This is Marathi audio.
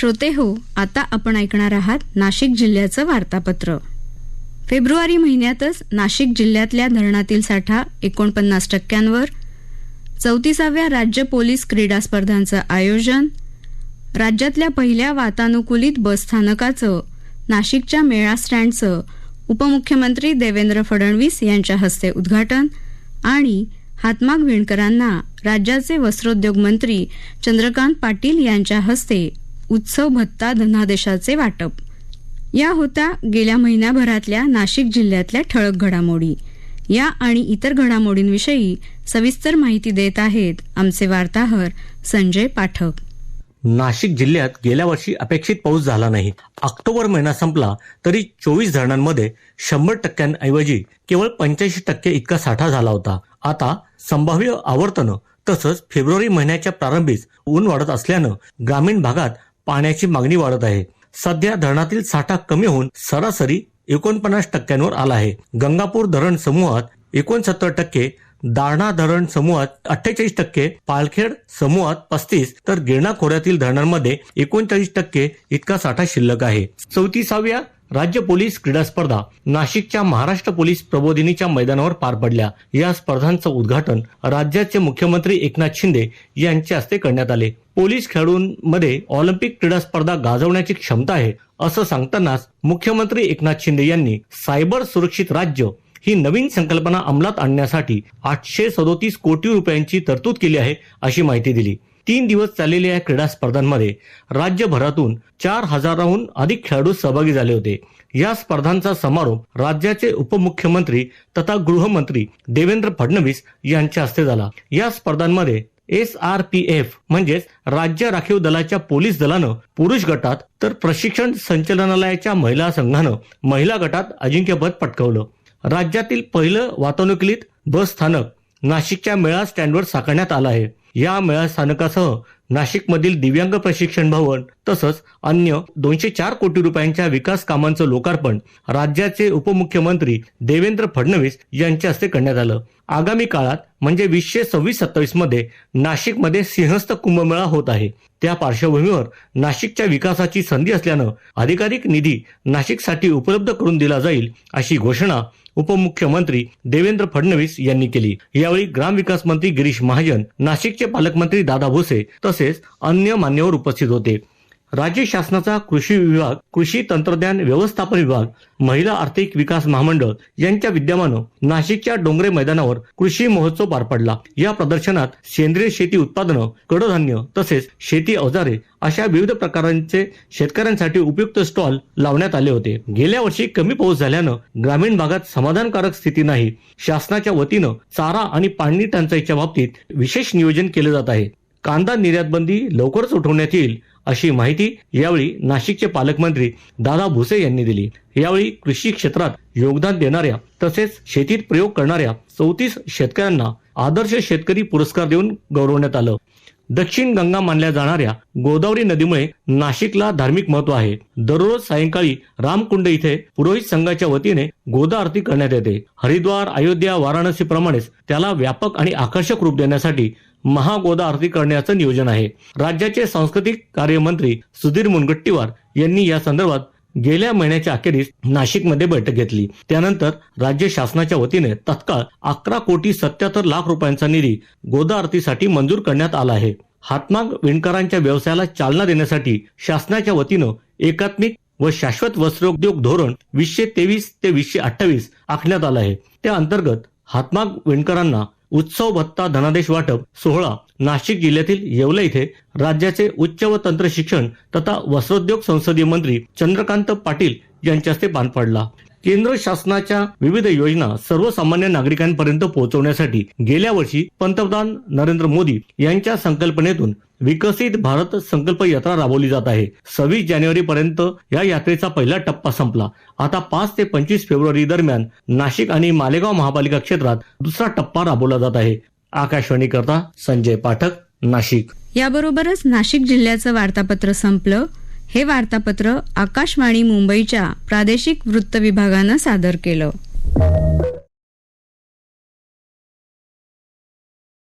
श्रोते हो आता आपण ऐकणार आहात नाशिक जिल्ह्याचं वार्तापत्र. फेब्रुवारी महिन्यातच नाशिक जिल्ह्यातल्या धरणातील साठा एकोणपन्नास टक्क्यांवर चौतीसाव्या राज्य पोलीस क्रीडा स्पर्धांचं आयोजन राज्यातल्या पहिल्या वातानुकूलित बसस्थानकाचं नाशिकच्या मेळा स्टँडचं उपमुख्यमंत्री देवेंद्र फडणवीस यांच्या हस्ते उद्घाटन आणि हातमाग विणकरांना राज्याचे वस्त्रोद्योग मंत्री चंद्रकांत पाटील यांच्या हस्ते उत्सव भत्ता धनादेशाचे वाटप. या होत्या गेल्या महिन्याभरातल्या नाशिक जिल्ह्यातल्या ठळक घडामोडी. या आणि इतर घडामोडींविषयी सविस्तर माहिती देत आहेत आमचे वार्ताहर संजय पाठक. नाशिक जिल्ह्यात गेल्या वर्षी अपेक्षित पाऊस झाला नाही. ऑक्टोबर महिना संपला तरी चोवीस धरणांमध्ये शंभर टक्क्यांऐवजी केवळ पंच्याऐंशी टक्के इतका साठा झाला होता. आता संभाव्य आवर्तनं तसंच फेब्रुवारी महिन्याच्या प्रारंभीच ऊन वाढत असल्यानं ग्रामीण भागात पाण्याची मागणी वाढत आहे. सध्या धरणातील साठा कमी होऊन सरासरी एकोणपन्नास टक्क्यांवर आला आहे. गंगापूर धरण समूहात एकोणसत्तर टक्के दारणा धरण समूहात अठ्ठेचाळीस टक्के पालखेड समूहात पस्तीस तर गिरणा खोऱ्यातील धरणांमध्ये एकोणचाळीस टक्के इतका साठा शिल्लक आहे. चौतीसाव्या राज्य पोलीस क्रीडा स्पर्धा नाशिकच्या महाराष्ट्र पोलीस प्रबोधिनीच्या मैदानावर पार पडल्या. या स्पर्धांचं उद्घाटन राज्याचे मुख्यमंत्री एकनाथ शिंदे यांच्या हस्ते करण्यात आले. पोलीस खेळाडूंमध्ये ऑलिम्पिक क्रीडा स्पर्धा गाजवण्याची क्षमता आहे असं सांगतानाच मुख्यमंत्री एकनाथ शिंदे यांनी सायबर सुरक्षित राज्य ही नवीन संकल्पना अंमलात आणण्यासाठी आठशे सदोतीस कोटी रुपयांची तरतूद केली आहे अशी माहिती दिली. तीन दिवस चाललेल्या या क्रीडा स्पर्धांमध्ये राज्यभरातून चार हजाराहून अधिक खेळाडू सहभागी झाले होते. या स्पर्धांचा समारोप राज्याचे उपमुख्यमंत्री तथा गृहमंत्री देवेंद्र फडणवीस यांच्या हस्ते झाला. या स्पर्धांमध्ये एस आर पी एफ म्हणजेच राज्य राखीव दलाच्या पोलीस दलानं पुरुष गटात तर प्रशिक्षण संचालनालयाच्या महिला संघानं महिला गटात अजिंक्यपद पटकावलं. राज्यातील पहिलं वातानुकूलित बस स्थानक नाशिकच्या मेळा स्टँडवर साकारण्यात आलं आहे. या मेळा स्थानकासह नाशिकमधील दिव्यांग प्रशिक्षण भवन तसंच अन्य दोनशे चार कोटी रुपयांच्या विकास कामांचं लोकार्पण राज्याचे उपमुख्यमंत्री देवेंद्र फडणवीस यांच्या हस्ते करण्यात आलं. आगामी काळात म्हणजे वीसशे सव्वीस सत्तावीसमध्ये नाशिकमध्ये सिंहस्थ कुंभमेळा होत आहे. त्या पार्श्वभूमीवर नाशिकच्या विकासाची संधी असल्यानं अधिकाधिक निधी नाशिकसाठी उपलब्ध करून दिला जाईल अशी घोषणा उपमुख्यमंत्री देवेंद्र फडणवीस यांनी केली. यावेळी ग्रामविकास मंत्री गिरीश महाजन नाशिकचे पालकमंत्री दादा भुसे तसेच अन्य मान्यवर उपस्थित होते. राज्य शासनाचा कृषी विभाग कृषी तंत्रज्ञान व्यवस्थापन विभाग महिला आर्थिक विकास महामंडळ यांच्या विद्यमानं नाशिकच्या डोंगरे मैदानावर कृषी महोत्सव पार पडला. या प्रदर्शनात सेंद्रिय शेती उत्पादनं कडधान्य तसेच शेती अवजारे अशा विविध प्रकारांचे शेतकऱ्यांसाठी उपयुक्त स्टॉल लावण्यात आले होते. गेल्या वर्षी कमी पाऊस झाल्यानं ग्रामीण भागात समाधानकारक स्थिती नाही. शासनाच्या वतीनं चारा आणि पाणी टंचाईच्या बाबतीत विशेष नियोजन केले जात आहे. कांदा निर्यात बंदी लवकरच उठवण्यात येईल. अशी माहिती यावेळी नाशिकचे पालकमंत्री दादा भुसे यांनी दिली. यावेळी कृषी क्षेत्रात योगदान देणाऱ्या तसेच शेतीत प्रयोग करणाऱ्या चौतीस शेतकऱ्यांना आदर्श शेतकरी पुरस्कार देऊन गौरवण्यात आलं. दक्षिण गंगा मानल्या जाणाऱ्या गोदावरी नदीमुळे नाशिकला धार्मिक महत्त्व आहे. दररोज सायंकाळी रामकुंड इथे पुरोहित संघाच्या वतीने गोदा आरती करण्यात येते. हरिद्वार अयोध्या वाराणसी प्रमाणेच त्याला व्यापक आणि आकर्षक रूप देण्यासाठी महागोदा आरती करण्याचं नियोजन आहे. राज्याचे सांस्कृतिक कार्यमंत्री सुधीर मुनगट्टीवार यांनी या संदर्भात गेल्या महिन्याच्या अखेरीस नाशिकमध्ये बैठक घेतली. त्यानंतर राज्य शासनाच्या वतीने तत्काळ अकरा कोटी सत्याहत्तर लाख रुपयांचा निधी गोदा आरतीसाठी मंजूर करण्यात आला आहे. हातमाग विणकरांच्या व्यवसायाला चालना देण्यासाठी शासनाच्या वतीनं एकात्मिक व शाश्वत वस्त्रोद्योग धोरण वीसशे तेवीस ते वीसशे अठ्ठावीस आखण्यात आलं आहे. त्या अंतर्गत हातमाग विणकरांना उत्सव भत्ता धनादेश वाटप सोहळा नाशिक जिल्ह्यातील येवला इथे राज्याचे उच्च व तंत्र शिक्षण तथा वस्त्रोद्योग संसदीय मंत्री चंद्रकांत पाटील यांच्या हस्ते पार पडला. केंद्र शासनाच्या विविध योजना सर्वसामान्य नागरिकांपर्यंत पोहोचवण्यासाठी गेल्या वर्षी पंतप्रधान नरेंद्र मोदी यांच्या संकल्पनेतून विकसित भारत संकल्प यात्रा राबवली जात आहे. सव्वीस जानेवारी पर्यंत या यात्रेचा पहिला टप्पा संपला. आता पाच ते पंचवीस फेब्रुवारी दरम्यान नाशिक आणि मालेगाव महापालिका क्षेत्रात दुसरा टप्पा राबवला जात आहे. आकाशवाणी करता संजय पाठक नाशिक. याबरोबरच नाशिक जिल्ह्याचं वार्तापत्र संपलं. हे वार्तापत्र आकाशवाणी मुंबईच्या प्रादेशिक वृत्त विभागानं सादर केलं.